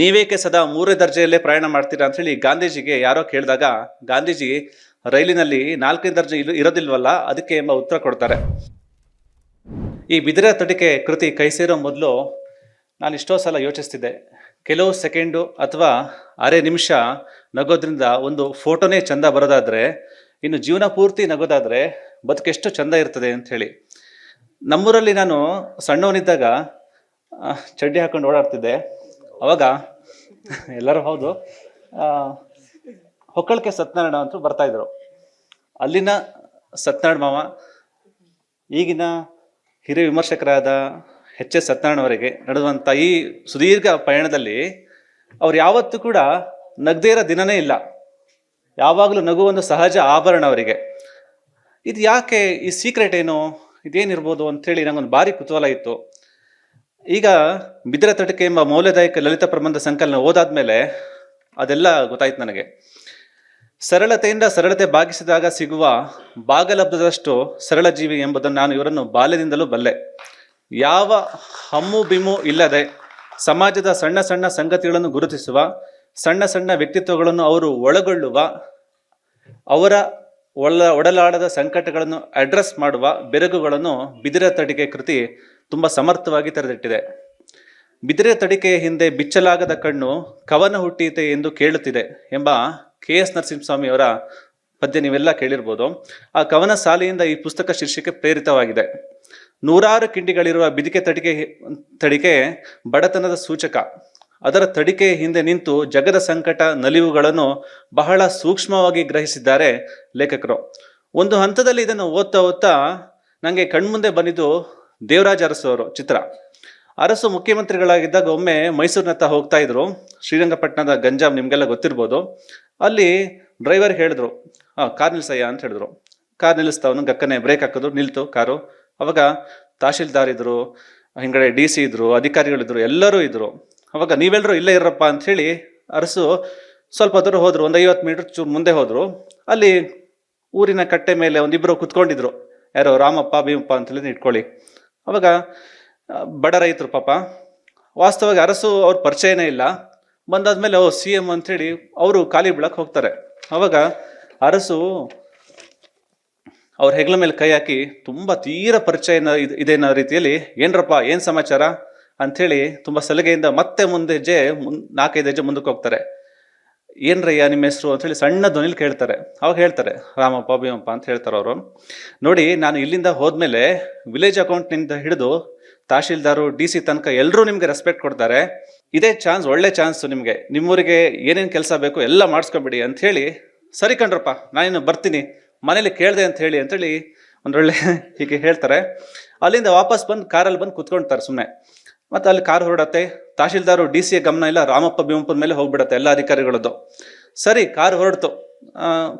ನೀವೇಕೆ ಸದಾ ಮೂರೇ ದರ್ಜೆಯಲ್ಲೇ ಪ್ರಯಾಣ ಮಾಡ್ತೀರಾ ಅಂತ ಹೇಳಿ ಗಾಂಧೀಜಿಗೆ ಯಾರೋ ಕೇಳಿದಾಗ, ಗಾಂಧೀಜಿ ರೈಲಿನಲ್ಲಿ ನಾಲ್ಕನೇ ದರ್ಜೆ ಇರೋದಿಲ್ವಲ್ಲ, ಅದಕ್ಕೆ ಎಂಬ ಉತ್ತರ ಕೊಡ್ತಾರೆ. ಈ ಬಿದಿರ ತಡಿಕೆ ಕೃತಿ ಕೈ ಸೇರೋ ಮೊದಲು ನಾನು ಇಷ್ಟೋ ಸಲ ಯೋಚಿಸ್ತಿದ್ದೆ. ಕೆಲವು ಸೆಕೆಂಡು ಅಥವಾ ಅರೆ ನಿಮಿಷ ನಗೋದ್ರಿಂದ ಒಂದು ಫೋಟೋನೇ ಚಂದ ಬರೋದಾದರೆ, ಇನ್ನು ಜೀವನ ಪೂರ್ತಿ ನಗೋದಾದ್ರೆ ಬದುಕೆಷ್ಟು ಚಂದ ಇರ್ತದೆ ಅಂತ ಹೇಳಿ. ನಮ್ಮೂರಲ್ಲಿ ನಾನು ಸಣ್ಣವನಿದ್ದಾಗ ಚಡ್ಡಿ ಹಾಕೊಂಡು ಓಡಾಡ್ತಿದ್ದೆ. ಅವಾಗ ಎಲ್ಲರೂ ಹೌದು ಹೊಕ್ಕಳಕ್ಕೆ ಹೊಕ್ಕಳಿಕೆ ಸತ್ಯನಾರಾಯಣ ಅಂತ ಬರ್ತಾ ಇದ್ರು. ಅಲ್ಲಿನ ಸತ್ಯನಾರಾಯಣ ಮಾವ ಈಗಿನ ಹಿರಿಯ ವಿಮರ್ಶಕರಾದ ಎಚ್ ಎಸ್ ಸತ್ಯನಾರಾಯಣವರೆಗೆ ನಡೆದಂಥ ಈ ಸುದೀರ್ಘ ಪಯಣದಲ್ಲಿ ಅವ್ರು ಯಾವತ್ತೂ ಕೂಡ ನಗದೇ ಇರೋ ದಿನನೇ ಇಲ್ಲ. ಯಾವಾಗಲೂ ನಗು ಒಂದು ಸಹಜ ಆಭರಣ ಅವರಿಗೆ. ಇದು ಯಾಕೆ ಈ ಸೀಕ್ರೆಟ್ ಏನು? ಇದೇನಿರ್ಬೋದು ಅಂಥೇಳಿ ನಂಗೊಂದು ಭಾರಿ ಕುತೂಹಲ ಇತ್ತು. ಈಗ ಬಿದಿರ ತಟಕೆ ಎಂಬ ಮೌಲ್ಯದಾಯಕ ಲಲಿತ ಪ್ರಬಂಧ ಸಂಕಲನ ಓದಾದ್ಮೇಲೆ ಅದೆಲ್ಲ ಗೊತ್ತಾಯ್ತು ನನಗೆ. ಸರಳತೆಯಿಂದ ಸರಳತೆ ಭಾಗಿಸಿದಾಗ ಸಿಗುವ ಭಾಗಲಬ್ಧದಷ್ಟು ಸರಳ ಜೀವಿ ಎಂಬುದನ್ನು ನಾನು ಇವರನ್ನು ಬಾಲ್ಯದಿಂದಲೂ ಬಲ್ಲೆ. ಯಾವ ಹಮ್ಮು ಬಿಮ್ಮು ಇಲ್ಲದೆ ಸಮಾಜದ ಸಣ್ಣ ಸಣ್ಣ ಸಂಗತಿಗಳನ್ನು ಗುರುತಿಸುವ, ಸಣ್ಣ ಸಣ್ಣ ವ್ಯಕ್ತಿತ್ವಗಳನ್ನು ಅವರು ಒಳಗೊಳ್ಳುವ, ಅವರ ಒಳ ಒಡಲಾಡದ ಸಂಕಟಗಳನ್ನು ಅಡ್ರೆಸ್ ಮಾಡುವ ಬೆರಗುಗಳನ್ನು ಬಿದಿರ ತಡಿಗೆ ಕೃತಿ ತುಂಬ ಸಮರ್ಥವಾಗಿ ತೆರೆದಿಟ್ಟಿದೆ. ಬಿದಿರೆ ತಡಿಕೆಯ ಹಿಂದೆ ಬಿಚ್ಚಲಾಗದ ಕಣ್ಣು ಕವನ ಹುಟ್ಟೀತೆ ಎಂದು ಕೇಳುತ್ತಿದೆ ಎಂಬ ಕೆ ಎಸ್ ನರಸಿಂಹಸ್ವಾಮಿಯವರ ಪದ್ಯ ನೀವೆಲ್ಲ ಕೇಳಿರ್ಬೋದು. ಆ ಕವನ ಸಾಲೆಯಿಂದ ಈ ಪುಸ್ತಕ ಶೀರ್ಷಿಕೆ ಪ್ರೇರಿತವಾಗಿದೆ. ನೂರಾರು ಕಿಂಡಿಗಳಿರುವ ಬಿದಿಕೆ ತಡಿಕೆ ತಡಿಕೆ ಬಡತನದ ಸೂಚಕ. ಅದರ ತಡಿಕೆಯ ಹಿಂದೆ ನಿಂತು ಜಗದ ಸಂಕಟ ನಲಿವುಗಳನ್ನು ಬಹಳ ಸೂಕ್ಷ್ಮವಾಗಿ ಗ್ರಹಿಸಿದ್ದಾರೆ ಲೇಖಕರು. ಒಂದು ಹಂತದಲ್ಲಿ ಇದನ್ನು ಓದ್ತಾ ಓದ್ತಾ ನನಗೆ ಕಣ್ಮುಂದೆ ಬಂದಿದ್ದು ದೇವರಾಜ ಅರಸು ಅವರು, ಚಿತ್ರ. ಅರಸು ಮುಖ್ಯಮಂತ್ರಿಗಳಾಗಿದ್ದಾಗ ಒಮ್ಮೆ ಮೈಸೂರಿನತ್ತ ಹೋಗ್ತಾ ಇದ್ರು. ಶ್ರೀರಂಗಪಟ್ಟಣದ ಗಂಜಾಮ್ ನಿಮಗೆಲ್ಲ ಗೊತ್ತಿರ್ಬೋದು. ಅಲ್ಲಿ ಡ್ರೈವರ್ ಹೇಳಿದ್ರು ಕಾರ್ ನಿಲ್ಸಯ್ಯ ಅಂತ ಹೇಳಿದ್ರು. ಕಾರ್ ನಿಲ್ಲಿಸ್ತಾವನು ಗಕ್ಕನೆ ಬ್ರೇಕ್ ಹಾಕಿದ್ರು, ನಿಲ್ತು ಕಾರು. ಅವಾಗ ತಹಶೀಲ್ದಾರ್ ಇದ್ರು ಹಿಂಗಡೆ ಡಿ ಸಿ ಇದ್ರು ಅಧಿಕಾರಿಗಳಿದ್ರು ಎಲ್ಲರೂ ಇದ್ರು. ಅವಾಗ ನೀವೆಲ್ಲರೂ ಇಲ್ಲೇ ಇರಪ್ಪ ಅಂತ ಹೇಳಿ ಅರಸು ಸ್ವಲ್ಪ ದೂರ ಹೋದ್ರು, ಒಂದು ಐವತ್ತು ಮೀಟರ್ ಚೂರು ಮುಂದೆ ಹೋದ್ರು. ಅಲ್ಲಿ ಊರಿನ ಕಟ್ಟೆ ಮೇಲೆ ಒಂದಿಬ್ಬರು ಕುತ್ಕೊಂಡಿದ್ರು. ಯಾರೋ, ರಾಮಪ್ಪ, ಭೀಮಪ್ಪ ಅಂತ ಹೇಳಿ ಇಟ್ಕೊಳ್ಳಿ. ಅವಾಗ ಬಡ ರೈತರು ಪಾಪ, ವಾಸ್ತವವಾಗಿ ಅರಸು ಅವ್ರ ಪರಿಚಯನೇ ಇಲ್ಲ. ಬಂದಾದ್ಮೇಲೆ, ಓ, ಸಿ ಎಂ ಅಂತೇಳಿ ಅವರು ಖಾಲಿ ಬೀಳಕ್ ಹೋಗ್ತಾರೆ. ಅವಾಗ ಅರಸು ಅವ್ರ ಹೆಗ್ಲ ಮೇಲೆ ಕೈ ಹಾಕಿ ತುಂಬ ತೀರ ಪರಿಚಯ ಇದೆ ಅನ್ನೋ ರೀತಿಯಲ್ಲಿ, ಏನ್ರಪ್ಪ, ಏನು ಸಮಾಚಾರ? ಅಂಥೇಳಿ ತುಂಬ ಸಲಿಗೆಯಿಂದ ಮತ್ತೆ ಮುಂದೆ ಹೆಜ್ಜೆ ಮುನ್ ನಾಲ್ಕೈದು ಹೆಜ್ಜೆ ಮುಂದಕ್ಕೆ ಹೋಗ್ತಾರೆ. ಏನ್ರಯ್ಯ ನಿಮ್ಮ ಹೆಸರು ಅಂತೇಳಿ ಸಣ್ಣ ಧ್ವನಿಲಿ ಕೇಳ್ತಾರೆ. ಅವಾಗ ಹೇಳ್ತಾರೆ, ರಾಮಪ್ಪ, ಭೀಮಪ್ಪ ಅಂತ ಹೇಳ್ತಾರೆ ಅವರು. ನೋಡಿ, ನಾನು ಇಲ್ಲಿಂದ ಹೋದ್ಮೇಲೆ ವಿಲೇಜ್ ಅಕೌಂಟ್ನಿಂದ ಹಿಡಿದು ತಹಶೀಲ್ದಾರು ಡಿ ಸಿ ತನಕ ಎಲ್ಲರೂ ನಿಮ್ಗೆ ರೆಸ್ಪೆಕ್ಟ್ ಕೊಡ್ತಾರೆ. ಇದೇ ಚಾನ್ಸ್ ಒಳ್ಳೆ ಚಾನ್ಸ್ ನಿಮಗೆ. ನಿಮ್ಮೂರಿಗೆ ಏನೇನು ಕೆಲಸ ಬೇಕು ಎಲ್ಲ ಮಾಡಿಸ್ಕೊಂಬಿಡಿ ಹೇಳಿ, ಸರಿ ಕಣ್ರಪ್ಪ ನಾನೇನು ಬರ್ತೀನಿ. ಮನೇಲಿ ಕೇಳಿದೆ ಅಂತ ಹೇಳಿ ಅಂತೇಳಿ ಒಂದೊಳ್ಳೆ ಹೀಗೆ ಹೇಳ್ತಾರೆ. ಅಲ್ಲಿಂದ ವಾಪಸ್ ಬಂದು ಕಾರಲ್ಲಿ ಬಂದು ಕುತ್ಕೊಳ್ತಾರೆ ಸುಮ್ಮನೆ ಮತ್ತೆ ಅಲ್ಲಿ ಕಾರ್ ಹೊರಡತ್ತೆ. ತಹಶೀಲ್ದಾರು, ಡಿ ಸಿ ಗಮನ ಇಲ್ಲ, ರಾಮಪ್ಪ ಭೀಮಪ್ಪನ ಮೇಲೆ ಹೋಗ್ಬಿಡತ್ತೆ ಎಲ್ಲ ಅಧಿಕಾರಿಗಳದ್ದು. ಸರಿ, ಕಾರ್ ಹೊರಡ್ತು.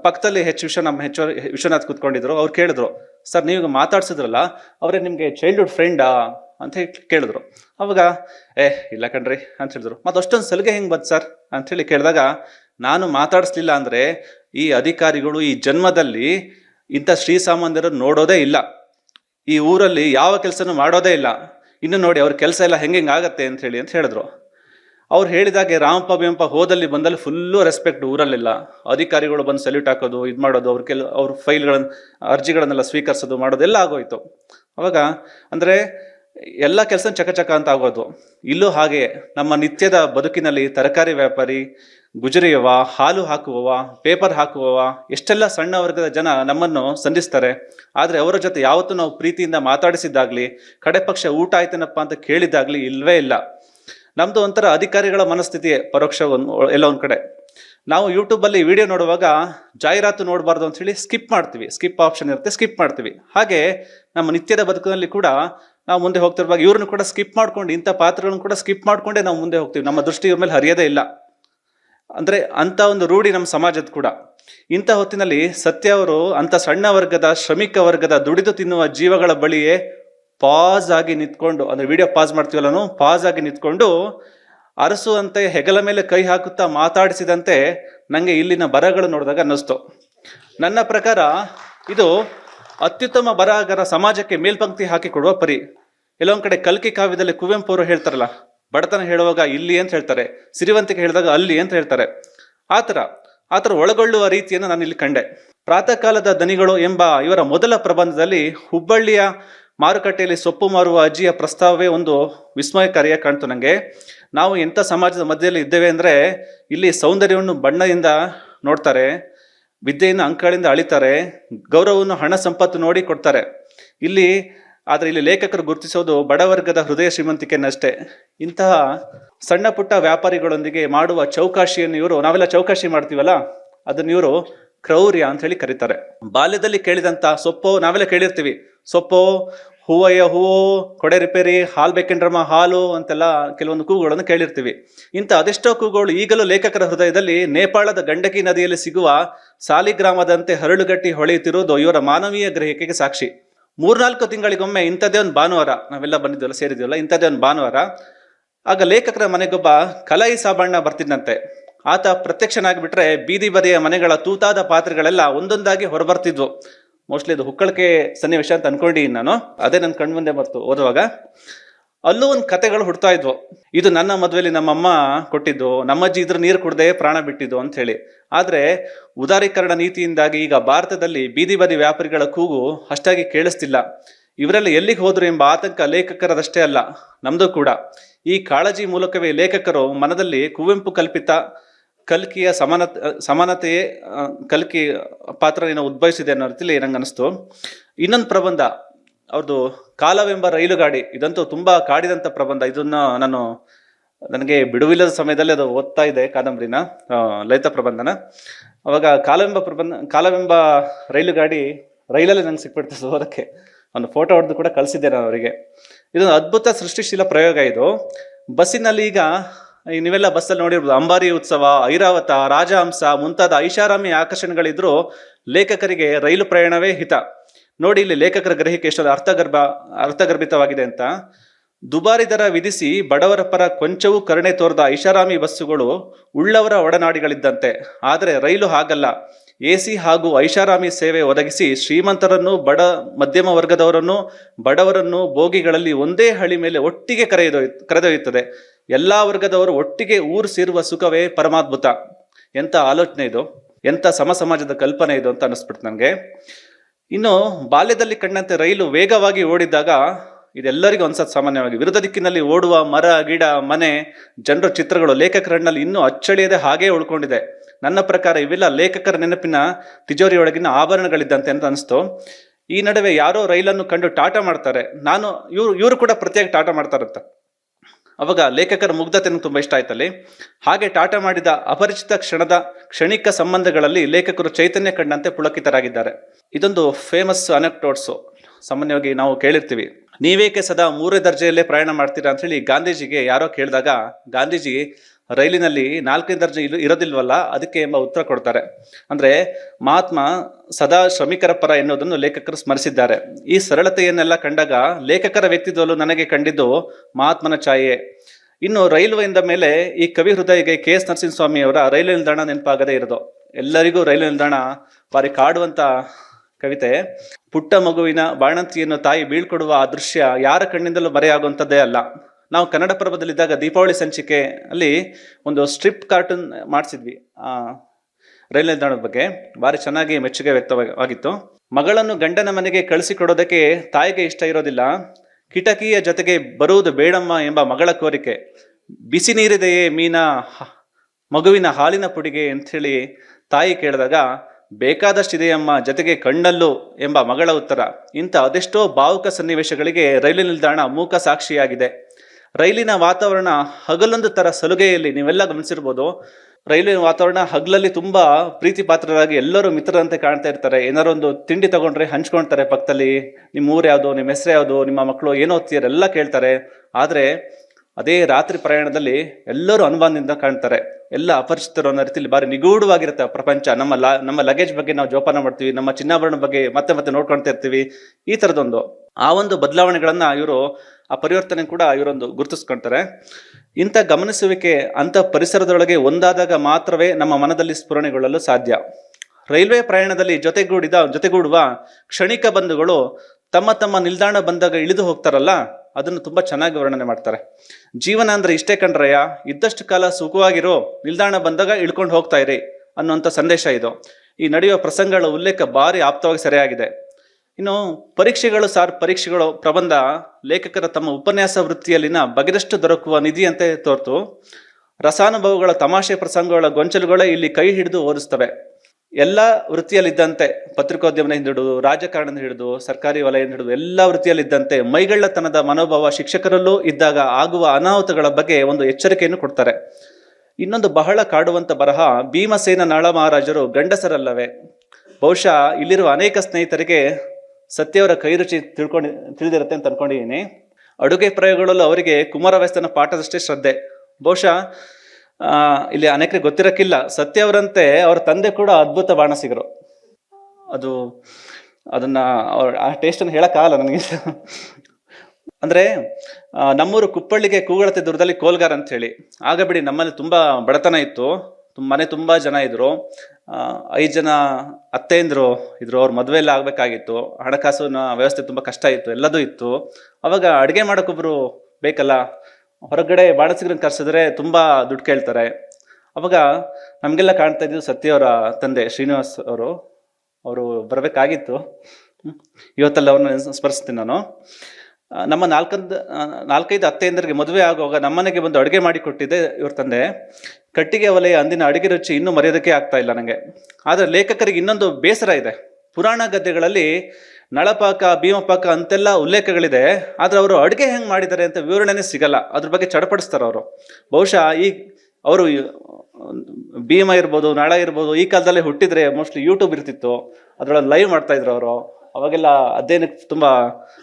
ಪಕ್ಕದಲ್ಲಿ ಹೆಚ್ ವಿಶ್ವ ನಮ್ಮ ಹೆಚ್ಚು ವಿಶ್ವನಾಥ್ ಕುತ್ಕೊಂಡಿದ್ರು. ಅವ್ರು ಕೇಳಿದ್ರು, ಸರ್, ನೀವು ಮಾತಾಡ್ಸಿದ್ರಲ್ಲ, ಅವರೇ ನಿಮಗೆ ಚೈಲ್ಡ್ಹುಡ್ ಫ್ರೆಂಡಾ ಅಂತ ಕೇಳಿದ್ರು. ಅವಾಗ, ಏ, ಇಲ್ಲ ಕಣ್ರಿ, ಅಂತ ಹೇಳಿದ್ರು. ಮತ್ತೆ ಅಷ್ಟೊಂದು ಸಲಿಗೆ ಹೆಂಗೆ ಬಂತು ಸರ್? ಅಂತ ಹೇಳಿ ಕೇಳಿದಾಗ, ನಾನು ಮಾತಾಡಿಸ್ಲಿಲ್ಲ ಅಂದ್ರೆ ಈ ಅಧಿಕಾರಿಗಳು ಈ ಜನ್ಮದಲ್ಲಿ ಇಂಥ ಶ್ರೀಸಾಮಾನ್ಯರು ನೋಡೋದೇ ಇಲ್ಲ. ಈ ಊರಲ್ಲಿ ಯಾವ ಕೆಲಸನೂ ಮಾಡೋದೇ ಇಲ್ಲ. ಇನ್ನು ನೋಡಿ ಅವ್ರ ಕೆಲಸ ಎಲ್ಲ ಹೆಂಗೆ ಹೆಂಗೆ ಆಗತ್ತೆ ಅಂತ ಹೇಳಿ ಅಂತ ಹೇಳಿದ್ರು. ಅವ್ರು ಹೇಳಿದಾಗೆ ರಾಮಪ್ಪ ಬೇಮಪ್ಪ ಹೋದಲ್ಲಿ ಬಂದಲ್ಲಿ ಫುಲ್ಲು ರೆಸ್ಪೆಕ್ಟ್ ಊರಲ್ಲೆಲ್ಲ. ಅಧಿಕಾರಿಗಳು ಬಂದು ಸಲ್ಯೂಟ್ ಹಾಕೋದು, ಇದು ಮಾಡೋದು, ಅವ್ರ ಕೆಲ, ಅವ್ರ ಫೈಲ್ಗಳನ್ನು ಅರ್ಜಿಗಳನ್ನೆಲ್ಲ ಸ್ವೀಕರಿಸೋದು ಮಾಡೋದೆಲ್ಲ ಆಗೋಯ್ತು. ಅವಾಗ ಅಂದರೆ ಎಲ್ಲ ಕೆಲಸ ಚಕಚಕ ಅಂತ ಆಗೋದು. ಇಲ್ಲೂ ಹಾಗೆ ನಮ್ಮ ನಿತ್ಯದ ಬದುಕಿನಲ್ಲಿ ತರಕಾರಿ ವ್ಯಾಪಾರಿ ಗುಜರಿಯವ ಹಾಲು ಹಾಕುವವ ಪೇಪರ್ ಹಾಕುವವ ಎಷ್ಟೆಲ್ಲ ಸಣ್ಣ ವರ್ಗದ ಜನ ನಮ್ಮನ್ನು ಸಂಧಿಸ್ತಾರೆ. ಆದರೆ ಅವರ ಜೊತೆ ಯಾವತ್ತೂ ನಾವು ಪ್ರೀತಿಯಿಂದ ಮಾತಾಡಿಸಿದ್ದಾಗಲಿ, ಕಡೆ ಪಕ್ಷ ಊಟ ಆಯ್ತೇನಪ್ಪ ಅಂತ ಕೇಳಿದ್ದಾಗಲಿ ಇಲ್ಲವೇ ಇಲ್ಲ. ನಮ್ಮದು ಒಂಥರ ಅಧಿಕಾರಿಗಳ ಮನಸ್ಥಿತಿಯೇ ಪರೋಕ್ಷ ಎಲ್ಲ ಒಂದು ಕಡೆ. ನಾವು ಯೂಟ್ಯೂಬಲ್ಲಿ ವಿಡಿಯೋ ನೋಡುವಾಗ ಜಾಹೀರಾತು ನೋಡಬಾರ್ದು ಅಂತ ಹೇಳಿ ಸ್ಕಿಪ್ ಮಾಡ್ತೀವಿ. ಸ್ಕಿಪ್ ಆಪ್ಷನ್ ಇರುತ್ತೆ ಸ್ಕಿಪ್ ಮಾಡ್ತೀವಿ. ಹಾಗೆ ನಮ್ಮ ನಿತ್ಯದ ಬದುಕಿನಲ್ಲಿ ಕೂಡ ನಾವು ಮುಂದೆ ಹೋಗ್ತಿರುವಾಗ ಇವ್ರನ್ನ ಕೂಡ ಸ್ಕಿಪ್ ಮಾಡ್ಕೊಂಡು, ಇಂಥ ಪಾತ್ರಗಳನ್ನು ಕೂಡ ಸ್ಕಿಪ್ ಮಾಡಿಕೊಂಡೇ ನಾವು ಮುಂದೆ ಹೋಗ್ತೀವಿ. ನಮ್ಮ ದೃಷ್ಟಿ ಇವ್ರ ಮೇಲೆ ಹರಿಯೋದೇ ಇಲ್ಲ. ಅಂದ್ರೆ ಅಂಥ ಒಂದು ರೂಢಿ ನಮ್ಮ ಸಮಾಜದ ಕೂಡ. ಇಂಥ ಹೊತ್ತಿನಲ್ಲಿ ಸತ್ಯ ಅವರು ಅಂಥ ಸಣ್ಣ ವರ್ಗದ, ಶ್ರಮಿಕ ವರ್ಗದ ದುಡಿದು ತಿನ್ನುವ ಜೀವಗಳ ಬಳಿಯೇ ಪಾಸ್ ಆಗಿ ನಿಂತ್ಕೊಂಡು, ಅಂದರೆ ವಿಡಿಯೋ ಪಾಸ್ ಮಾಡ್ತೀವಲ್ಲ ಪಾಸ್ ಆಗಿ ನಿಂತ್ಕೊಂಡು ಅರಸುವಂತೆ ಹೆಗಲ ಮೇಲೆ ಕೈ ಹಾಕುತ್ತಾ ಮಾತಾಡಿಸಿದಂತೆ ನನಗೆ ಇಲ್ಲಿನ ಬರಗಳು ನೋಡಿದಾಗ ಅನ್ನಿಸ್ತು. ನನ್ನ ಪ್ರಕಾರ ಇದು ಅತ್ಯುತ್ತಮ ಬರಹಗಾರ ಸಮಾಜಕ್ಕೆ ಮೇಲ್ಪಂಕ್ತಿ ಹಾಕಿ ಕೊಡುವ ಪರಿ. ಕೆಲವೊಂದು ಕಡೆ ಕಲ್ಕಿ ಕಾವ್ಯದಲ್ಲಿ ಕುವೆಂಪು ಅವರು ಹೇಳ್ತಾರಲ್ಲ ಬಡತನ ಹೇಳುವಾಗ ಇಲ್ಲಿ ಅಂತ ಹೇಳ್ತಾರೆ, ಸಿರಿವಂತಿಕೆ ಹೇಳಿದಾಗ ಅಲ್ಲಿ ಅಂತ ಹೇಳ್ತಾರೆ. ಆ ಥರ ಆ ಥರ ಒಳಗೊಳ್ಳುವ ರೀತಿಯನ್ನು ನಾನು ಇಲ್ಲಿ ಕಂಡೆ. ಪ್ರಾತಃ ಕಾಲದ ದನಿಗಳು ಎಂಬ ಇವರ ಮೊದಲ ಪ್ರಬಂಧದಲ್ಲಿ ಹುಬ್ಬಳ್ಳಿಯ ಮಾರುಕಟ್ಟೆಯಲ್ಲಿ ಸೊಪ್ಪು ಮಾರುವ ಅಜ್ಜಿಯ ಪ್ರಸ್ತಾವವೇ ಒಂದು ವಿಸ್ಮಯಕಾರಿಯಾಗಿ ಕಾಣ್ತು ನನಗೆ ನಾವು ಎಂಥ ಸಮಾಜದ ಮಧ್ಯದಲ್ಲಿ ಇದ್ದೇವೆ ಅಂದರೆ ಇಲ್ಲಿ ಸೌಂದರ್ಯವನ್ನು ಬಣ್ಣದಿಂದ ನೋಡ್ತಾರೆ, ವಿದ್ಯೆಯನ್ನು ಅಂಕಗಳಿಂದ ಅಳಿತಾರೆ, ಗೌರವವನ್ನು ಹಣ ಸಂಪತ್ತು ನೋಡಿ ಕೊಡ್ತಾರೆ. ಇಲ್ಲಿ, ಆದರೆ ಇಲ್ಲಿ ಲೇಖಕರು ಗುರುತಿಸೋದು ಬಡವರ್ಗದ ಹೃದಯ ಶ್ರೀಮಂತಿಕೆಯನ್ನಷ್ಟೇ. ಇಂತಹ ಸಣ್ಣ ಪುಟ್ಟ ವ್ಯಾಪಾರಿಗಳೊಂದಿಗೆ ಮಾಡುವ ಚೌಕಾಶಿಯನ್ನು ಇವರು, ನಾವೆಲ್ಲ ಚೌಕಾಶಿ ಮಾಡ್ತೀವಲ್ಲ, ಅದನ್ನ ಇವರು ಕ್ರೌರ್ಯ ಅಂತ ಹೇಳಿ ಕರೀತಾರೆ. ಬಾಲ್ಯದಲ್ಲಿ ಕೇಳಿದಂತ ಸೊಪ್ಪು ನಾವೆಲ್ಲ ಕೇಳಿರ್ತೀವಿ. ಸೊಪ್ಪು, ಹೂವಯ್ಯ, ಹೂವು, ಕೊಡೆ ರಿಪೇರಿ, ಹಾಲು ಬೇಕೆಂಡ್ರಮ್ಮ ಹಾಲು ಅಂತೆಲ್ಲ ಕೆಲವೊಂದು ಕೂಗುಗಳನ್ನು ಕೇಳಿರ್ತೀವಿ. ಇಂಥ ಅದೆಷ್ಟೋ ಕೂಗುಗಳು ಈಗಲೂ ಲೇಖಕರ ಹೃದಯದಲ್ಲಿ ನೇಪಾಳದ ಗಂಡಕಿ ನದಿಯಲ್ಲಿ ಸಿಗುವ ಸಾಲಿಗ್ರಾಮದಂತೆ ಹರಳುಗಟ್ಟಿ ಹೊಳೆಯುತ್ತಿರುವುದು ಇವರ ಮಾನವೀಯ ಗ್ರಹಿಕೆಗೆ ಸಾಕ್ಷಿ. ಮೂರ್ನಾಲ್ಕು ತಿಂಗಳಿಗೊಮ್ಮೆ ಇಂಥದ್ದೇ ಒಂದು ಭಾನುವಾರ, ನಾವೆಲ್ಲ ಬಂದಿದ್ವಲ್ಲ, ಸೇರಿದ್ವಲ್ಲ, ಇಂಥದ್ದೇ ಒಂದು ಭಾನುವಾರ ಆಗ ಲೇಖಕರ ಮನೆಗೊಬ್ಬ ಕಲಾಯಿ ಸಾಬಣ್ಣ ಬರ್ತಿದ್ದಂತೆ. ಆತ ಪ್ರತ್ಯಕ್ಷನಾಗ್ಬಿಟ್ರೆ ಬೀದಿ ಬದಿಯ ಮನೆಗಳ ತೂತಾದ ಪಾತ್ರೆಗಳೆಲ್ಲ ಒಂದೊಂದಾಗಿ ಹೊರಬರ್ತಿದ್ವು. ಮೋಸ್ಟ್ಲಿ ಇದು ಹುಕ್ಕಳಿಕೆ ಸನ್ನಿವೇಶ ಅಂತ ಅನ್ಕೊಂಡಿ ನಾನು. ಅದೇ ನನ್ನ ಕಣ್ಮುಂದೆ ಬರ್ತು. ಓದುವಾಗ, ಅಲ್ಲೂ ಒಂದು ಕತೆಗಳು ಹುಡ್ತಾ ಇದ್ವು. ಇದು ನನ್ನ ಮದುವೆಲಿ ನಮ್ಮಮ್ಮ ಕೊಟ್ಟಿದ್ದು, ನಮ್ಮಜ್ಜಿ ಇದ್ರ ನೀರು ಕುಡ್ದೆ ಪ್ರಾಣ ಬಿಟ್ಟಿದ್ದು ಅಂತ ಹೇಳಿ ಆದ್ರೆ ಉದಾರೀಕರಣ ನೀತಿಯಿಂದಾಗಿ ಈಗ ಭಾರತದಲ್ಲಿ ಬೀದಿ ಬದಿ ವ್ಯಾಪಾರಿಗಳ ಕೂಗು ಅಷ್ಟಾಗಿ ಕೇಳಿಸ್ತಿಲ್ಲ. ಇವರೆಲ್ಲ ಎಲ್ಲಿಗೆ ಹೋದ್ರು ಎಂಬ ಆತಂಕ ಲೇಖಕರದಷ್ಟೇ ಅಲ್ಲ, ನಮ್ದು ಕೂಡ. ಈ ಕಾಳಜಿ ಮೂಲಕವೇ ಲೇಖಕರು ಮನದಲ್ಲಿ ಕುವೆಂಪು ಕಲ್ಪಿತ ಕಲ್ಕಿಯ ಸಮಾನ ಸಮಾನತೆಯೇ ಕಲ್ಕಿ ಪಾತ್ರ ಏನೋ ಉದ್ಭವಿಸಿದೆ ಅನ್ನೋ ರೀತಿಯಲ್ಲಿ ನಂಗೆ ಅನಿಸ್ತು. ಇನ್ನೊಂದು ಪ್ರಬಂಧ, ಅವ್ರದ್ದು ಕಾಲವೆಂಬ ರೈಲು ಗಾಡಿ ಇದಂತೂ ತುಂಬ ಕಾಡಿದಂಥ ಪ್ರಬಂಧ. ಇದನ್ನ ನಾನು ನನಗೆ ಬಿಡುವಿಲ್ಲದ ಸಮಯದಲ್ಲಿ ಅದು ಓದ್ತಾ ಇದೆ ಕಾದಂಬರಿನ ಲಲಿತ ಪ್ರಬಂಧನ. ಅವಾಗ ಕಾಲವೆಂಬ ಪ್ರಬಂಧ, ಕಾಲವೆಂಬ ರೈಲು ಗಾಡಿ ರೈಲಲ್ಲಿ ನಂಗೆ ಸಿಕ್ಬಿಡ್ತು ಅದಕ್ಕೆ ಒಂದು ಫೋಟೋ ಹೊಡೆದು ಕೂಡ ಕಳಿಸಿದ್ದೆ ನಾನು ಅವರಿಗೆ. ಇದೊಂದು ಅದ್ಭುತ ಸೃಷ್ಟಿಶೀಲ ಪ್ರಯೋಗ ಇದು. ಬಸ್ಸಿನಲ್ಲಿ ಈಗ ನೀವೆಲ್ಲ ಬಸ್ಸಲ್ಲಿ ನೋಡಿರ್ಬೋದು, ಅಂಬಾರಿ ಉತ್ಸವ, ಐರಾವತ, ರಾಜಹಂಸ ಮುಂತಾದ ಐಷಾರಾಮಿ ಆಕರ್ಷಣೆಗಳಿದ್ರು ಲೇಖಕರಿಗೆ ರೈಲು ಪ್ರಯಾಣವೇ ಹಿತ. ನೋಡಿ ಇಲ್ಲಿ ಲೇಖಕರ ಗ್ರಹಿಕೆ ಎಷ್ಟೊಂದು ಅರ್ಥಗರ್ಭ, ಅರ್ಥಗರ್ಭಿತವಾಗಿದೆ ಅಂತ. ದುಬಾರಿ ದರ ವಿಧಿಸಿ ಬಡವರ ಪರ ಕೊಂಚವೂ ಕರುಣೆ ತೋರದ ಐಷಾರಾಮಿ ಬಸ್ಸುಗಳು ಉಳ್ಳವರ ಒಡನಾಡಿಗಳಿದ್ದಂತೆ. ಆದರೆ ರೈಲು ಹಾಗಲ್ಲ. ಎಸಿ ಹಾಗೂ ಐಷಾರಾಮಿ ಸೇವೆ ಒದಗಿಸಿ ಶ್ರೀಮಂತರನ್ನು, ಬಡ, ಮಧ್ಯಮ ವರ್ಗದವರನ್ನು, ಬಡವರನ್ನು ಬೋಗಿಗಳಲ್ಲಿ ಒಂದೇ ಹಳಿ ಮೇಲೆ ಒಟ್ಟಿಗೆ ಕರೆದೊಯ್ ಕರೆದೊಯ್ಯುತ್ತದೆ. ಎಲ್ಲ ವರ್ಗದವರು ಒಟ್ಟಿಗೆ ಊರು ಸೇರುವ ಸುಖವೇ ಪರಮಾದ್ಭುತ. ಎಂಥ ಆಲೋಚನೆ ಇದು? ಎಂಥ ಸಮ ಸಮಾಜದ ಕಲ್ಪನೆ ಇದು ಅಂತ ಅನಿಸ್ಬಿಡ್ತು ನನಗೆ. ಇನ್ನು ಬಾಲ್ಯದಲ್ಲಿ ಕಂಡಂತೆ ರೈಲು ವೇಗವಾಗಿ ಓಡಿದಾಗ ಇದೆಲ್ಲರಿಗೂ ಅನ್ಸತ್ ಸಾಮಾನ್ಯವಾಗಿ. ವಿರುದ್ಧ ದಿಕ್ಕಿನಲ್ಲಿ ಓಡುವ ಮರ, ಗಿಡ, ಮನೆ, ಜನರ ಚಿತ್ರಗಳು ಲೇಖಕರಣ್ಣಲ್ಲಿ ಇನ್ನೂ ಅಚ್ಚಳಿಯದೆ ಹಾಗೇ ಉಳ್ಕೊಂಡಿದೆ. ನನ್ನ ಪ್ರಕಾರ ಇವೆಲ್ಲ ಲೇಖಕರ ನೆನಪಿನ ತಿಜೋರಿಯೊಳಗಿನ ಆಭರಣಗಳಿದ್ದಂತೆ ಅಂತ ಅನಿಸ್ತು. ಈ ನಡುವೆ ಯಾರೋ ರೈಲನ್ನು ಕಂಡು ಟಾಟ ಮಾಡ್ತಾರೆ. ನಾನು, ಇವ್ರು, ಇವರು ಕೂಡ ಪ್ರತ್ಯೇಕ ಟಾಟ ಮಾಡ್ತಾರಂತ. ಅವಾಗ ಲೇಖಕರ ಮುಗ್ಧತೆ ನಂಗೆ ತುಂಬಾ ಇಷ್ಟ ಆಯ್ತಲ್ಲಿ. ಹಾಗೆ ಟಾಟ ಮಾಡಿದ ಅಪರಿಚಿತ ಕ್ಷಣದ ಕ್ಷಣಿಕ ಸಂಬಂಧಗಳಲ್ಲಿ ಲೇಖಕರು ಚೈತನ್ಯ ಕಂಡಂತೆ ಪುಳಕಿತರಾಗಿದ್ದಾರೆ. ಇದೊಂದು ಫೇಮಸ್ ಅನೆಕ್ಟೋಟ್ಸು ಸಾಮಾನ್ಯವಾಗಿ ನಾವು ಕೇಳಿರ್ತೀವಿ. ನೀವೇಕೆ ಸದಾ ಮೂರೇ ದರ್ಜೆಯಲ್ಲೇ ಪ್ರಯಾಣ ಮಾಡ್ತೀರಾ ಅಂತ ಹೇಳಿ ಗಾಂಧೀಜಿಗೆ ಯಾರೋ ಕೇಳಿದಾಗ, ಗಾಂಧೀಜಿ ರೈಲಿನಲ್ಲಿ ನಾಲ್ಕನೇ ದರ್ಜೆ ಇರೋದಿಲ್ವಲ್ಲ, ಅದಕ್ಕೆ ಎಂಬ ಉತ್ತರ ಕೊಡ್ತಾರೆ. ಅಂದ್ರೆ ಮಹಾತ್ಮ ಸದಾ ಶ್ರಮಿಕರ ಪರ ಎನ್ನುವುದನ್ನು ಲೇಖಕರು ಸ್ಮರಿಸಿದ್ದಾರೆ. ಈ ಸರಳತೆಯನ್ನೆಲ್ಲ ಕಂಡಾಗ ಲೇಖಕರ ವ್ಯಕ್ತಿತ್ವಲು ನನಗೆ ಕಂಡಿದ್ದು ಮಹಾತ್ಮನ ಛಾಯೆ. ಇನ್ನು ರೈಲ್ವೆ ಎಂದ ಮೇಲೆ ಈ ಕವಿ ಹೃದಯಗೆ ಕೆ ಎಸ್ ನರಸಿಂಹಸ್ವಾಮಿ ಅವರ ರೈಲು ನಿಲ್ದಾಣ ನೆನಪಾಗದೇ ಇರೋದು. ಎಲ್ಲರಿಗೂ ರೈಲು ನಿಲ್ದಾಣ ಬಾರಿ ಕಾಡುವಂಥ ಕವಿತೆ. ಪುಟ್ಟ ಮಗುವಿನ ಬಾಣಂತಿಯನ್ನು ತಾಯಿ ಬೀಳ್ಕೊಡುವ ಆ ದೃಶ್ಯ ಯಾರ ಕಣ್ಣಿಂದಲೂ ಮರೆಯಾಗುವಂಥದ್ದೇ ಅಲ್ಲ. ನಾವು ಕನ್ನಡ ಪರ್ವದಲ್ಲಿದ್ದಾಗ ದೀಪಾವಳಿ ಸಂಚಿಕೆ ಅಲ್ಲಿ ಒಂದು ಸ್ಟ್ರಿಪ್ ಕಾರ್ಟೂನ್ ಮಾಡಿಸಿದ್ವಿ, ಆ, ರೈಲು ನಿಲ್ದಾಣದ ಬಗ್ಗೆ. ಭಾರಿ ಚೆನ್ನಾಗಿ ಮೆಚ್ಚುಗೆ ವ್ಯಕ್ತವಾಗಿತ್ತು. ಮಗಳನ್ನು ಗಂಡನ ಮನೆಗೆ ಕಳಿಸಿಕೊಡೋದಕ್ಕೆ ತಾಯಿಗೆ ಇಷ್ಟ ಇರೋದಿಲ್ಲ. ಕಿಟಕಿಯ ಜೊತೆಗೆ ಬರುವುದು ಬೇಡಮ್ಮ ಎಂಬ ಮಗಳ ಕೋರಿಕೆ. ಬಿಸಿ ನೀರಿದೆಯೇ ಮೀನಾ ಮಗುವಿನ ಹಾಲಿನ ಪುಡಿಗೆ ಅಂಥೇಳಿ ತಾಯಿ ಕೇಳಿದಾಗ, ಬೇಕಾದಷ್ಟಿದೆಯಮ್ಮ, ಜೊತೆಗೆ ಕಣ್ಣಲ್ಲು ಎಂಬ ಮಗಳ ಉತ್ತರ. ಇಂಥ ಅದೆಷ್ಟೋ ಭಾವುಕ ಸನ್ನಿವೇಶಗಳಿಗೆ ರೈಲು ನಿಲ್ದಾಣ ಮೂಕ ಸಾಕ್ಷಿಯಾಗಿದೆ. ರೈಲಿನ ವಾತಾವರಣ ಹಗಲೊಂದು ತರ ಸಲುಗೆಯಲ್ಲಿ ನೀವೆಲ್ಲ ಗಮನಿಸಿರ್ಬೋದು. ರೈಲಿನ ವಾತಾವರಣ ಹಗಲಲ್ಲಿ ತುಂಬಾ ಪ್ರೀತಿ ಪಾತ್ರರಾಗಿ ಎಲ್ಲರೂ ಮಿತ್ರರಂತೆ ಕಾಣ್ತಾ ಇರ್ತಾರೆ. ಏನಾರೋ ಒಂದು ತಿಂಡಿ ತಗೊಂಡ್ರೆ ಹಂಚ್ಕೊಳ್ತಾರೆ ಪಕ್ಕದಲ್ಲಿ. ನಿಮ್ಮ ಊರು ಯಾವುದು ನಿಮ್ಮ ಹೆಸರು ಯಾವುದು, ನಿಮ್ಮ ಮಕ್ಕಳು ಏನೋ ಓದ್ತೀರ ಎಲ್ಲ ಕೇಳ್ತಾರೆ. ಆದರೆ ಅದೇ ರಾತ್ರಿ ಪ್ರಯಾಣದಲ್ಲಿ ಎಲ್ಲರೂ ಅನುಮಾನದಿಂದ ಕಾಣ್ತಾರೆ. ಎಲ್ಲ ಅಪರಿಚಿತರು ಅನ್ನೋ ರೀತಿಯಲ್ಲಿ ಭಾರಿ ನಿಗೂಢವಾಗಿರುತ್ತೆ ಪ್ರಪಂಚ. ನಮ್ಮ ಲ, ನಮ್ಮ ಲಗೇಜ್ ಬಗ್ಗೆ ನಾವು ಜೋಪಾನ ಮಾಡ್ತೀವಿ, ನಮ್ಮ ಚಿನ್ನಾಭರಣ ಬಗ್ಗೆ ಮತ್ತೆ ಮತ್ತೆ ನೋಡ್ಕೊಳ್ತಾ ಇರ್ತೀವಿ. ಈ ತರದೊಂದು. ಆ ಒಂದು ಬದಲಾವಣೆಗಳನ್ನು ಇವರು, ಆ ಪರಿವರ್ತನೆ ಕೂಡ ಇವರೊಂದು ಗುರುತಿಸ್ಕೊಳ್ತಾರೆ ಇಂಥ ಗಮನಿಸುವಿಕೆ ಅಂಥ ಪರಿಸರದೊಳಗೆ ಒಂದಾದಾಗ ಮಾತ್ರವೇ ನಮ್ಮ ಮನದಲ್ಲಿ ಸ್ಫುರಣೆಗೊಳ್ಳಲು ಸಾಧ್ಯ. ರೈಲ್ವೆ ಪ್ರಯಾಣದಲ್ಲಿ ಜೊತೆಗೂಡಿದ, ಜೊತೆಗೂಡುವ ಕ್ಷಣಿಕ ಬಂಧುಗಳು ತಮ್ಮ ತಮ್ಮ ನಿಲ್ದಾಣ ಬಂದಾಗ ಇಳಿದು ಹೋಗ್ತಾರಲ್ಲ, ಅದನ್ನು ತುಂಬ ಚೆನ್ನಾಗಿ ವರ್ಣನೆ ಮಾಡ್ತಾರೆ. ಜೀವನ ಅಂದರೆ ಇಷ್ಟೇ ಕಂಡ್ರಯ್ಯ, ಇದ್ದಷ್ಟು ಕಾಲ ಸುಖವಾಗಿರೋ ನಿಲ್ದಾಣ ಬಂದಾಗ ಇಳ್ಕೊಂಡು ಹೋಗ್ತಾ ಇರಿ ಅನ್ನುವಂಥ ಸಂದೇಶ ಇದು. ಈ ನಡೆಯುವ ಪ್ರಸಂಗಗಳ ಉಲ್ಲೇಖ ಭಾರಿ ಆಪ್ತವಾಗಿ ಸರಿಯಾಗಿದೆ. ಇನ್ನು ಪರೀಕ್ಷೆಗಳು ಸಾರ್ ಪರೀಕ್ಷೆಗಳು ಪ್ರಬಂಧ, ಲೇಖಕರ ತಮ್ಮ ಉಪನ್ಯಾಸ ವೃತ್ತಿಯಲ್ಲಿನ ಬಗೆದಷ್ಟು ದೊರಕುವ ನಿಧಿಯಂತೆ ತೋರ್ತು. ರಸಾನುಭವಗಳ ತಮಾಷೆ ಪ್ರಸಂಗಗಳ ಗೊಂಚಲುಗಳೇ ಇಲ್ಲಿ ಕೈ ಹಿಡಿದು ಓದಿಸ್ತವೆ ಎಲ್ಲ ವೃತ್ತಿಯಲ್ಲಿದ್ದಂತೆ, ಪತ್ರಿಕೋದ್ಯಮದಿಂದ ಹಿಡಿದು ರಾಜಕಾರಣದ ಹಿಡಿದು, ಸರ್ಕಾರಿ ವಲಯದಿಂದ ಹಿಡಿದು ಎಲ್ಲ ವೃತ್ತಿಯಲ್ಲಿದ್ದಂತೆ ಮೈಗಳ್ಳತನದ ಮನೋಭಾವ ಶಿಕ್ಷಕರಲ್ಲೂ ಇದ್ದಾಗ ಆಗುವ ಅನಾಹುತಗಳ ಬಗ್ಗೆ ಒಂದು ಎಚ್ಚರಿಕೆಯನ್ನು ಕೊಡ್ತಾರೆ. ಇನ್ನೊಂದು ಬಹಳ ಕಾಡುವಂತ ಬರಹ ಭೀಮಸೇನ ನಾಳ ಮಹಾರಾಜರು ಗಂಡಸರಲ್ಲವೇ. ಬಹುಶಃ ಇಲ್ಲಿರುವ ಅನೇಕ ಸ್ನೇಹಿತರಿಗೆ ಸತ್ಯವರ ಕೈ ರುಚಿ ತಿಳ್ಕೊಂಡು ತಿಳಿದಿರುತ್ತೆ ಅಂತ ಅನ್ಕೊಂಡಿದ್ದೀನಿ ಅಡುಗೆ ಪ್ರಯೋಗಗಳಲ್ಲೂ ಅವರಿಗೆ ಕುಮಾರವ್ಯಸ್ತನ ಪಾಠದಷ್ಟೇ ಶ್ರದ್ಧೆ. ಬಹುಶಃ ಇಲ್ಲಿ ಅನೇಕರಿಗೆ ಗೊತ್ತಿರೋಕ್ಕಿಲ್ಲ. ಸತ್ಯ ಅವರಂತೆ ಅವರ ತಂದೆ ಕೂಡ ಅದ್ಭುತ ಬಾಣಸಿಗರು. ಅದು, ಅದನ್ನ ಅವ್ರ ಆ ಟೇಸ್ಟನ್ನು ಹೇಳೋಕ್ಕಾಗಲ್ಲ ನನಗೆ. ಅಂದ್ರೆ ನಮ್ಮೂರು ಕುಪ್ಪಳ್ಳಿಗೆ ಕೂಗಳತೆ ದೂರದಲ್ಲಿ ಕೋಲ್ಗಾರ್ ಅಂತ ಹೇಳಿ ಆಗ ಬಿಡಿ, ನಮ್ಮಲ್ಲಿ ತುಂಬಾ ಬಡತನ ಇತ್ತು. ಮನೆ ತುಂಬ ಜನ ಇದ್ರು. ಐದು ಜನ ಅತ್ತೆಯಂದ್ರು ಇದ್ರು, ಅವ್ರ ಮದುವೆ ಎಲ್ಲ ಆಗಬೇಕಾಗಿತ್ತು. ಹಣಕಾಸಿನ ವ್ಯವಸ್ಥೆ ತುಂಬ ಕಷ್ಟ ಇತ್ತು, ಎಲ್ಲದೂ ಇತ್ತು. ಅವಾಗ ಅಡುಗೆ ಮಾಡೋಕ್ಕೊಬ್ರು ಬೇಕಲ್ಲ, ಹೊರಗಡೆ ಬಾಣಸಿಗರನ್ನ ಕರೆಸಿದ್ರೆ ತುಂಬ ದುಡ್ಡು ಕೇಳ್ತಾರೆ. ಅವಾಗ ನಮಗೆಲ್ಲ ಕಾಣ್ತಾ ಇದ್ದು ಸತ್ಯ ಅವರ ತಂದೆ ಶ್ರೀನಿವಾಸ್ ಅವರು. ಅವರು ಬರಬೇಕಾಗಿತ್ತು. ಇವತ್ತಲ್ಲ ಅವ್ರನ್ನ ಸ್ಮರಿಸ್ತೀನಿ ನಾನು. ನಮ್ಮ ನಾಲ್ಕಂದ ನಾಲ್ಕೈದು ಅತ್ತೆಯಂದರಿಗೆ ಮದುವೆ ಆಗುವಾಗ ನಮ್ಮನೆಗೆ ಬಂದು ಅಡುಗೆ ಮಾಡಿ ಕೊಟ್ಟಿದ್ದೆ ಇವ್ರ ತಂದೆ. ಕಟ್ಟಿಗೆ ಒಲೆಯ ಅಂದಿನ ಅಡುಗೆ ರುಚಿ ಇನ್ನೂ ಮರೆಯೋದಕ್ಕೆ ಆಗ್ತಾ ಇಲ್ಲ ನನಗೆ ಆದರೆ ಲೇಖಕರಿಗೆ ಇನ್ನೊಂದು ಬೇಸರ ಇದೆ. ಪುರಾಣ ಗದ್ಯಗಳಲ್ಲಿ ನಳಪಾಕ, ಭೀಮಪಾಕ ಅಂತೆಲ್ಲ ಉಲ್ಲೇಖಗಳಿದೆ. ಆದರೆ ಅವರು ಅಡುಗೆ ಹೆಂಗೆ ಮಾಡಿದ್ದಾರೆ ಅಂತ ವಿವರಣೆನೇ ಸಿಗಲ್ಲ. ಅದ್ರ ಬಗ್ಗೆ ಚಡಪಡಿಸ್ತಾರೆ ಅವರು. ಬಹುಶಃ ಈ ಅವರು ಭೀಮ ಇರ್ಬೋದು, ನಳ ಇರ್ಬೋದು, ಈ ಕಾಲದಲ್ಲಿ ಹುಟ್ಟಿದ್ರೆ ಮೋಸ್ಟ್ಲಿ ಯೂಟ್ಯೂಬ್ ಇರ್ತಿತ್ತು. ಅದರೊಳಗೆ ಲೈವ್ ಮಾಡ್ತಾ ಇದ್ರು ಅವರು. ಅವಾಗೆಲ್ಲ ಅಧ್ಯಯನಕ್ಕೆ ತುಂಬ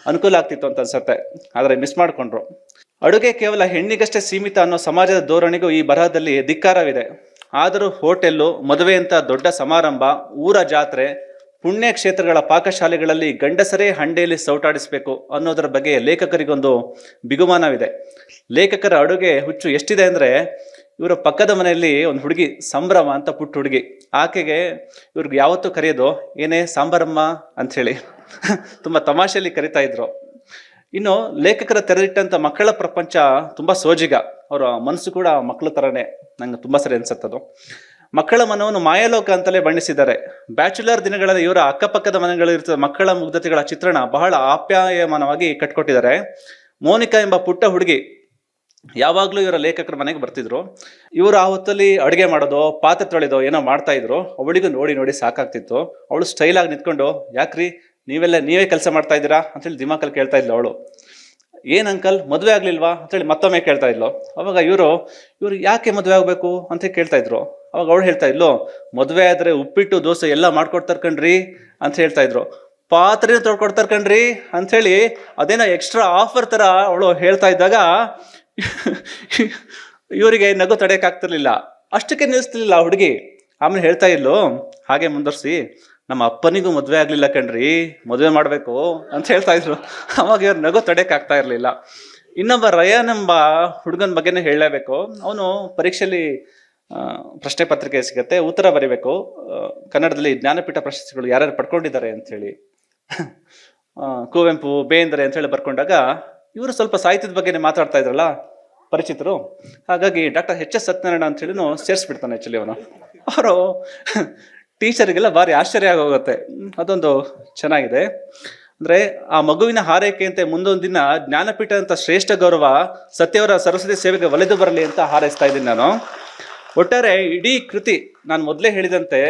ಅನುಕೂಲ ಆಗ್ತಿತ್ತು ಅಂತ ಅನ್ಸುತ್ತೆ. ಆದರೆ ಮಿಸ್ ಮಾಡಿಕೊಂಡ್ರು. ಅಡುಗೆ ಕೇವಲ ಹೆಣ್ಣಿಗಷ್ಟೇ ಸೀಮಿತ ಅನ್ನೋ ಸಮಾಜದ ಧೋರಣೆಗೂ ಈ ಬರಹದಲ್ಲಿ ಧಿಕ್ಕಾರವಿದೆ. ಆದರೂ ಹೋಟೆಲ್ಲು ಮದುವೆಯಂಥ ದೊಡ್ಡ ಸಮಾರಂಭ, ಊರ ಜಾತ್ರೆ, ಪುಣ್ಯ ಕ್ಷೇತ್ರಗಳ ಪಾಕಶಾಲೆಗಳಲ್ಲಿ ಗಂಡಸರೇ ಹಂಡೆಯಲ್ಲಿ ಸೌಟಾಡಿಸಬೇಕು ಅನ್ನೋದರ ಬಗ್ಗೆ ಲೇಖಕರಿಗೊಂದು ಬಿಗುಮಾನವಿದೆ. ಲೇಖಕರ ಅಡುಗೆ ಹುಚ್ಚು ಎಷ್ಟಿದೆ ಅಂದ್ರೆ ಇವರ ಪಕ್ಕದ ಮನೆಯಲ್ಲಿ ಒಂದು ಹುಡುಗಿ ಸಂಭ್ರಮ ಅಂತ ಪುಟ್ಟ ಹುಡುಗಿ. ಆಕೆಗೆ ಇವ್ರಿಗೆ ಯಾವತ್ತೂ ಕರೆಯೋದು, ಏನೇ ಸಾಂಬಾರಮ್ಮ ಅಂತ ಹೇಳಿ ತುಂಬ ತಮಾಷೆಯಲ್ಲಿ ಕರಿತಾ ಇದ್ರು. ಇನ್ನು ಲೇಖಕರ ತೆರೆದಿಟ್ಟಂತ ಮಕ್ಕಳ ಪ್ರಪಂಚ ತುಂಬಾ ಸೋಜಿಗ. ಅವರ ಮನಸ್ಸು ಕೂಡ ಮಕ್ಕಳ ತರನೇ. ನಂಗೆ ತುಂಬಾ ಸರಿ ಅನ್ಸತ್ತದು ಮಕ್ಕಳ ಮನವನ್ನು ಮಾಯಾಲೋಕ ಅಂತಲೇ ಬಣ್ಣಿಸಿದ್ದಾರೆ. ಬ್ಯಾಚುಲರ್ ದಿನಗಳಲ್ಲಿ ಇವರ ಅಕ್ಕಪಕ್ಕದ ಮನೆಗಳಿರ್ತದೆ ಮಕ್ಕಳ ಮುಗ್ಧತೆಗಳ ಚಿತ್ರಣ ಬಹಳ ಆಪ್ಯಾಯಮಾನವಾಗಿ ಕಟ್ಕೊಟ್ಟಿದ್ದಾರೆ. ಮೋನಿಕಾ ಎಂಬ ಪುಟ್ಟ ಹುಡುಗಿ ಯಾವಾಗ್ಲೂ ಇವರ ಲೇಖಕರ ಮನೆಗೆ ಬರ್ತಿದ್ರು. ಇವರು ಆ ಹೊತ್ತಲ್ಲಿ ಅಡುಗೆ ಮಾಡೋದು, ಪಾತ್ರೆ ತೊಳೆದೋ ಏನೋ ಮಾಡ್ತಾ ಇದ್ರು. ಅವಳಿಗೂ ನೋಡಿ ನೋಡಿ ಸಾಕಾಗ್ತಿತ್ತು. ಅವಳು ಸ್ಟೈಲ್ ಆಗಿ ನಿಂತ್ಕೊಂಡು, ಯಾಕ್ರಿ? ನೀವೆಲ್ಲ, ನೀವೇ ಕೆಲಸ ಮಾಡ್ತಾ ಇದ್ದೀರಾ? ಅಂತೇಳಿ ದಿಮಾಕಲ್ಲಿ ಕೇಳ್ತಾ ಇದ್ಲು ಅವಳು. ಏನು ಅಂಕಲ್? ಮದುವೆ ಆಗ್ಲಿಲ್ವಾ? ಅಂತೇಳಿ ಮತ್ತೊಮ್ಮೆ ಕೇಳ್ತಾ ಇದ್ಲು. ಅವಾಗ ಇವರು ಇವರು ಯಾಕೆ ಮದುವೆ ಆಗಬೇಕು? ಅಂತ ಕೇಳ್ತಾ ಇದ್ರು. ಅವಾಗ ಅವಳು ಹೇಳ್ತಾ ಇದ್ಲು, ಮದುವೆ ಆದರೆ ಉಪ್ಪಿಟ್ಟು, ದೋಸೆ ಎಲ್ಲ ಮಾಡ್ಕೊಡ್ತಾರೆ ಕಣ್ರಿ ಅಂತ ಹೇಳ್ತಾ ಇದ್ರು. ಪಾತ್ರೆ ತೊಳ್ಕೊಡ್ತಾರೆ ಕಣ್ರಿ ಅಂಥೇಳಿ ಅದೇನೋ ಎಕ್ಸ್ಟ್ರಾ ಆಫರ್ ಥರ ಅವಳು ಹೇಳ್ತಾ ಇದ್ದಾಗ ಇವರಿಗೆ ನಗು ತಡೆಯಕ್ಕಾಗ್ತಿರ್ಲಿಲ್ಲ ಅಷ್ಟಕ್ಕೆ ನಿಲ್ಲಿಸ್ತಿರ್ಲಿಲ್ಲ ಹುಡುಗಿ. ಆಮೇಲೆ ಹೇಳ್ತಾ ಇದ್ಲು, ಹಾಗೆ ಮುಂದುವರ್ಸಿ, ನಮ್ಮ ಅಪ್ಪನಿಗೂ ಮದುವೆ ಆಗ್ಲಿಲ್ಲ ಕಣ್ರಿ, ಮದುವೆ ಮಾಡಬೇಕು, ಅಂತ ಹೇಳ್ತಾ ಇದ್ರು. ಅವಾಗ ಇವ್ರ ನಗು ತಡೆಯಕ್ಕಾಗ್ತಾ ಇರ್ಲಿಲ್ಲ. ಇನ್ನೊಬ್ಬ ರಯಾನ್ ಎಂಬ ಹುಡುಗನ ಬಗ್ಗೆನೇ ಹೇಳಲೇಬೇಕು. ಅವನು ಪರೀಕ್ಷೆಯಲ್ಲಿ ಪ್ರಶ್ನೆ ಪತ್ರಿಕೆ ಸಿಗತ್ತೆ, ಉತ್ತರ ಬರೀಬೇಕು. ಕನ್ನಡದಲ್ಲಿ ಜ್ಞಾನಪೀಠ ಪ್ರಶಸ್ತಿಗಳು ಯಾರ್ಯಾರು ಪಡ್ಕೊಂಡಿದ್ದಾರೆ ಅಂತ ಹೇಳಿ. ಕುವೆಂಪು, ಬೇಂದ್ರೆ ಅಂತ ಹೇಳಿ ಬರ್ಕೊಂಡಾಗ ಇವರು ಸ್ವಲ್ಪ ಸಾಹಿತ್ಯದ ಬಗ್ಗೆನೇ ಮಾತಾಡ್ತಾ ಇದ್ರಲ್ಲ, ಪರಿಚಿತರು. ಹಾಗಾಗಿ ಡಾಕ್ಟರ್ ಎಚ್ ಎಸ್ ಸತ್ಯನಾರಾಯಣ ಅಂತ ಹೇಳಿನೂ ಸೇರಿಸ್ಬಿಡ್ತಾನೆ ಆಕ್ಚುಲಿ ಅವನು. ಅವರು ಟೀಚರಿಗೆಲ್ಲ ಭಾರಿ ಆಶ್ಚರ್ಯ ಆಗೋಗುತ್ತೆ. ಅದೊಂದು ಚೆನ್ನಾಗಿದೆ. ಅಂದ್ರೆ ಆ ಮಗುವಿನ ಹಾರೈಕೆಯಂತೆ ಮುಂದೊಂದು ದಿನ ಜ್ಞಾನಪೀಠ ಅಂತ ಶ್ರೇಷ್ಠ ಗೌರವ ಸತ್ಯವರ ಸರಸ್ವತಿ ಸೇವೆಗೆ ಒಲೆದು ಬರಲಿ ಅಂತ ಹಾರೈಸ್ತಾ ಇದ್ದೀನಿ ನಾನು. ಒಟ್ಟಾರೆ ಇಡೀ ಕೃತಿ ನಾನು ಮೊದಲೇ ಹೇಳಿದಂತೆ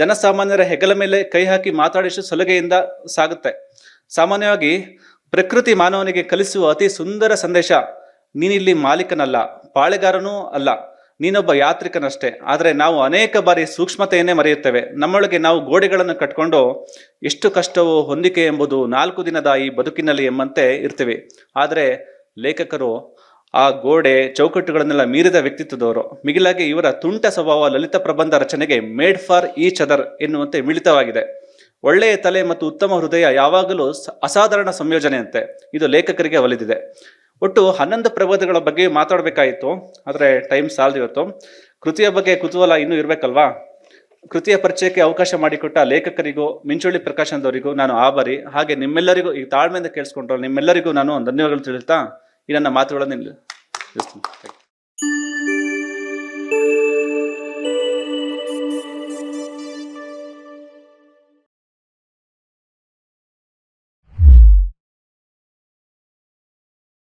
ಜನಸಾಮಾನ್ಯರ ಹೆಗಲ ಮೇಲೆ ಕೈ ಹಾಕಿ ಮಾತಾಡಿಸು ಸಲುಗೆಯಿಂದ ಸಾಗುತ್ತೆ. ಸಾಮಾನ್ಯವಾಗಿ ಪ್ರಕೃತಿ ಮಾನವನಿಗೆ ಕಲಿಸುವ ಅತಿ ಸುಂದರ ಸಂದೇಶ, ನೀನಿಲ್ಲಿ ಮಾಲೀಕನಲ್ಲ, ಪಾಳೆಗಾರನೂ ಅಲ್ಲ, ನೀನೊಬ್ಬ ಯಾತ್ರಿಕನಷ್ಟೇ. ಆದರೆ ನಾವು ಅನೇಕ ಬಾರಿ ಸೂಕ್ಷ್ಮತೆಯನ್ನೇ ಮರೆಯುತ್ತೇವೆ. ನಮ್ಮೊಳಗೆ ನಾವು ಗೋಡೆಗಳನ್ನು ಕಟ್ಕೊಂಡು ಎಷ್ಟು ಕಷ್ಟವೋ ಹೊಂದಿಕೆ ಎಂಬುದು ನಾಲ್ಕು ದಿನದ ಈ ಬದುಕಿನಲ್ಲಿ ಎಂಬಂತೆ ಇರ್ತೀವಿ. ಆದರೆ ಲೇಖಕರು ಆ ಗೋಡೆ ಚೌಕಟ್ಟುಗಳನ್ನೆಲ್ಲ ಮೀರಿದ ವ್ಯಕ್ತಿತ್ವದವರು. ಮಿಗಿಲಾಗಿ ಇವರ ತುಂಟ ಸ್ವಭಾವ ಲಲಿತ ಪ್ರಬಂಧ ರಚನೆಗೆ ಮೇಡ್ ಫಾರ್ ಈಚ್ ಅದರ್ ಎನ್ನುವಂತೆ ಮಿಳಿತವಾಗಿದೆ. ಒಳ್ಳೆಯ ತಲೆ ಮತ್ತು ಉತ್ತಮ ಹೃದಯ ಯಾವಾಗಲೂ ಅಸಾಧಾರಣ ಸಂಯೋಜನೆಯಂತೆ ಇದು ಲೇಖಕರಿಗೆ ಒಲಿದಿದೆ. ಒಟ್ಟು ಹನ್ನೊಂದು ಪ್ರಬೋಧಗಳ ಬಗ್ಗೆ ಮಾತಾಡಬೇಕಾಯಿತು, ಆದರೆ ಟೈಮ್ ಸಾಲದು ಇವತ್ತು. ಕೃತಿಯ ಬಗ್ಗೆ ಕುತೂಹಲ ಇನ್ನೂ ಇರಬೇಕಲ್ವಾ? ಕೃತಿಯ ಪರಿಚಯಕ್ಕೆ ಅವಕಾಶ ಮಾಡಿಕೊಟ್ಟ ಲೇಖಕರಿಗೂ ಮಿಂಚುಳ್ಳಿ ಪ್ರಕಾಶನದವರಿಗೂ ನಾನು ಆಭಾರಿ. ಹಾಗೆ ನಿಮ್ಮೆಲ್ಲರಿಗೂ, ಈ ತಾಳ್ಮೆಯಿಂದ ಕೇಳಿಸ್ಕೊಂಡ್ರೆ ನಿಮ್ಮೆಲ್ಲರಿಗೂ ನಾನು ಧನ್ಯವಾದಗಳು ತಿಳಿಸ್ತಾ ಈ ನನ್ನ ಮಾತುಗಳನ್ನು you.